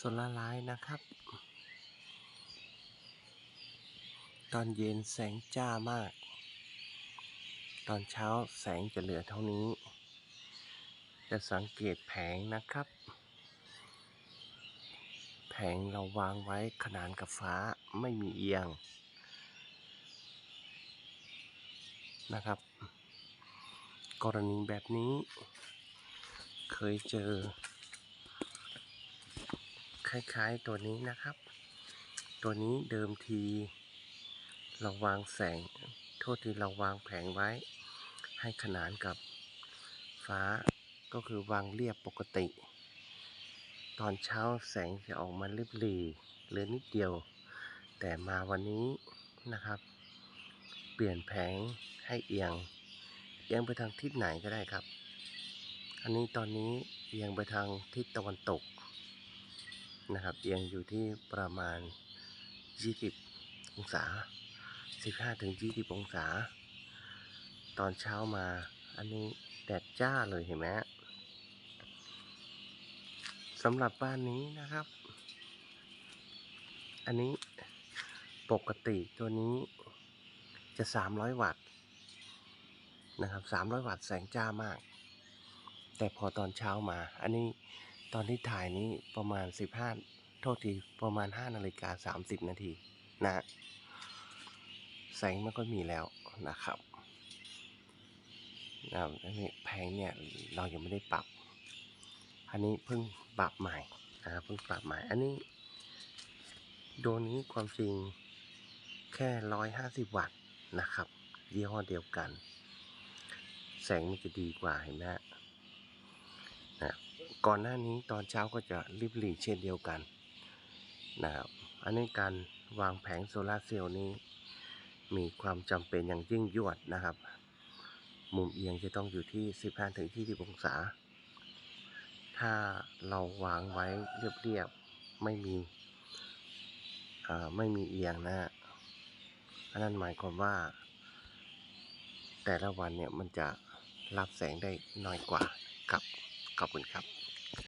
โซลาร์ไลท์นะครับ ตอนเย็นแสงจ้ามาก ตอนเช้าแสงจะเหลือเท่านี้ จะสังเกตแผงนะครับ แผงเราวางไว้ขนานกับฟ้าไม่มีเอียง นะครับ กรณีแบบนี้เคยเจอ คล้ายๆตัวนี้นะครับ ตัวนี้เดิมทีเราวางแสง โทษทีเราวางแผงไว้ ให้ขนานกับฟ้าก็คือวางเรียบปกติ ตอนเช้าแสงจะออกมาริบหรี่เหลือนิดเดียว แต่มาวันนี้นะครับ เปลี่ยนแผงให้เอียง เอียงไปทางทิศไหนก็ได้ครับ อันนี้ตอนนี้เอียงไปทางทิศตะวันตก นะครับเอียงอยู่ที่ประมาณ 20 องศา 15-20 องศา ตอนเช้ามาอันนี้แดดจ้าเลยเห็นไหมสำหรับบ้านนี้นะครับ อันนี้ปกติตัวนี้จะ 300 วัตต์นะครับ 300 วัตต์แสงจ้ามาก แต่พอตอนเช้ามา อันนี้ ตอนที่ถ่ายนี้ประมาณ 15 โทษทีประมาณ 5 นาฬิกา 30 นาทีนะ แสงไม่ค่อยมีแล้วนะครับนะครับนี่แพงเนี่ยเรายังไม่ได้ปรับ อันนี้เพิ่งปรับใหม่นะครับเพิ่งปรับใหม่ อันนี้ โดนี้ความจริงแค่ 150 วัตต์นะครับ ยี่ห้อเดียวกัน แสงมันจะดีกว่าเห็นไหมฮะ นะก่อนหน้านี้ตอนเช้าก็จะริบหรี่เช่นเดียวกันนะครับอันนี้การวางแผงโซลาร์เซลล์นี้มีความจำเป็นอย่างยิ่งยวดนะครับ มุมเอียงจะต้องอยู่ที่ 15ถึง20องศา ถ้าเราวางไว้เรียบๆไม่มีไม่มีเอียงนะฮะอันนั้นหมายความว่า แต่ละวันเนี่ยมันจะรับแสงได้น้อยกว่าครับ ขอบคุณครับ